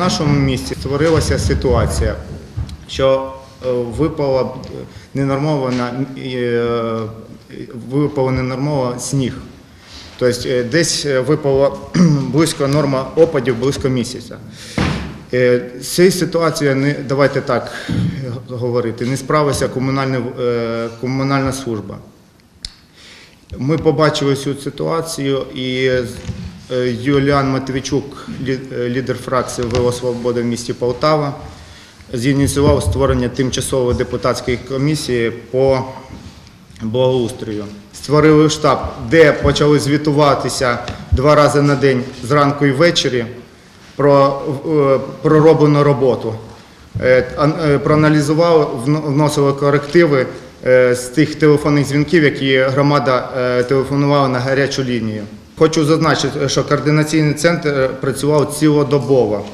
нашому місті створилася ситуація, що е, випала ненормована, е, випав ненормово сніг. Тобто е, десь випало близько норма опадів близько місяця. Ситуацією не давайте так говорити, не справилася комунальна, комунальна служба. Ми побачили цю ситуацію і Юліан Матвійчук, е, лідер фракції ВО Свобода в місті Полтава, зініціював створення тимчасової депутатської комісії по благоустрою. Створили штаб, де почали звітуватися два рази на день зранку і ввечері про е, пророблену роботу. Е, ан- е, Проаналізували, вно- вносили корективи е, з тих телефонних дзвінків, які громада е, телефонувала на гарячу лінію. Хочу зазначити, що координаційний центр е, працював цілодобово.